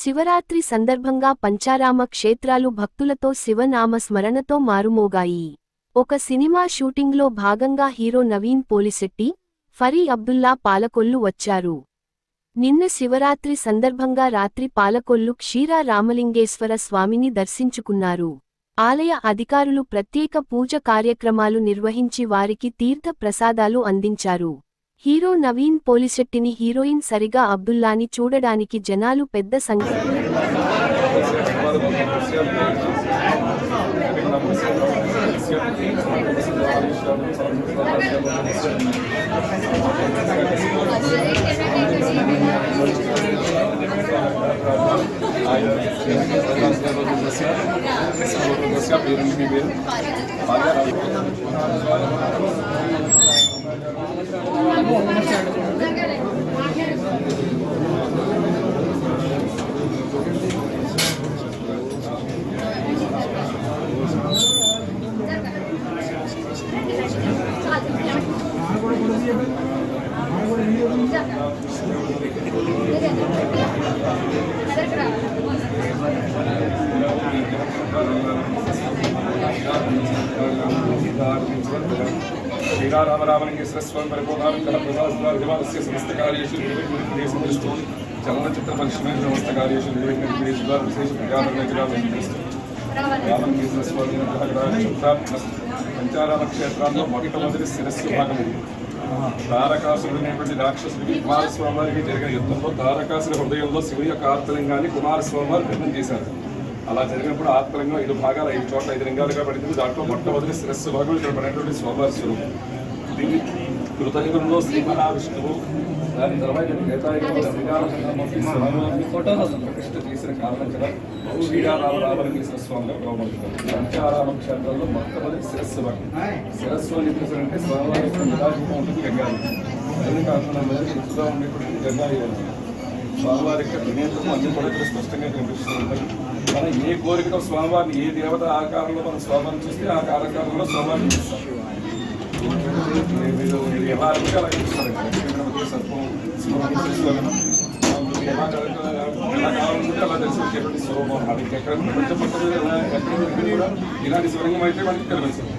శివరాత్రి సందర్భంగా పంచారామ క్షేత్రాలు భక్తులతో శివనామ స్మరణతో మారుమోగాయి. ఒక సినిమా షూటింగ్లో భాగంగా హీరో నవీన్ పోలిశెట్టి ఫరీ అబ్దుల్లా పాలకొల్లు వచ్చారు. నిన్న శివరాత్రి సందర్భంగా రాత్రి పాలకొల్లు క్షీరా రామలింగేశ్వర స్వామిని దర్శించుకున్నారు. ఆలయ అధికారులు ప్రత్యేక పూజ కార్యక్రమాలు నిర్వహించి వారికి తీర్థ ప్రసాదాలు అందించారు. హీరో నవీన్ పోలిశెట్టిని హీరోయిన్ సరిగా అబ్దుల్లాని చూడడానికి జనాలు పెద్ద సంఖ్య श्रीराम रामलिंगेश्वर परिपूर्णानंद प्रभास्वाभिमानस्य समस्तकार्येषु पंचारा चलनचित्रपरिश्रमे समस्तकार्येषु विवेकनिर्देशद्वारा विशेषप्रयाणरामलिंगेश्वर पंचारामक्षेत्रान्लो मोटिकमन्दिरस्य भागमिति విశేష ప్రజాపతిగా తారకాసురుడైనటువంటి రాక్షసుడికి కుమారస్వామి వారికి జరిగిన యుద్ధంలో తారకాసుడి హృదయంలో శివుడి యొక్క ఆత్మలింగాన్ని కుమారస్వామి వారు గ్రహణం చేశారు. అలా జరిగినప్పుడు ఆత్మలింగం ఐదు భాగాలు ఐదు చోట్ల ఐదు లింగాలుగా పడింది. దాంట్లో మొట్టమొదటి శిరస్సు భాగం ఇక్కడ పడినటువంటి స్వామివారి స్వరూపం. దీన్ని కృతయుగంలో శ్రీ మహావిష్ణువు దాని తర్వాత త్రేతాయుగంలో చేసిన కారణం కదా రామలింగేశ్వర స్వామిగా పిలువబడుతున్నారు పంచారామ క్షేత్రంలో మొట్టమొదటి శిరస్సు శిరస్సు అని స్వామివారి ఉంటుంది గంగాలు అదే కాకుండా మొదటి ఎత్తుగా ఉండేటువంటి గంగాయువం స్వామివారి యొక్క వినేందుకు అన్ని కూడా ఇక్కడ స్పష్టంగా కనిపిస్తుంది మనం ఏ కోరికతో స్వామివారిని ఏ దేవత ఆకారంలో మనం స్వామిని చూస్తే ఆ ఆకారంలో స్వామివారిని చూస్తాం. మీరు మీరు ఎలా అడిగితే అలా చూస్తారు లక్ష్మీగణపతి సర్పం స్వరూపం తెలుసుకోగలం ఎలా కలగ- ఎలా కావాలనుకుంటే అలా తెలిసి స్వరూపం అది ఎక్కడ ప్రపంచ పట్టణంలో ఎక్కడ దొరికినా కూడా ఇలాంటి స్వరంగం అయితే మనకి కనిపిస్తుంది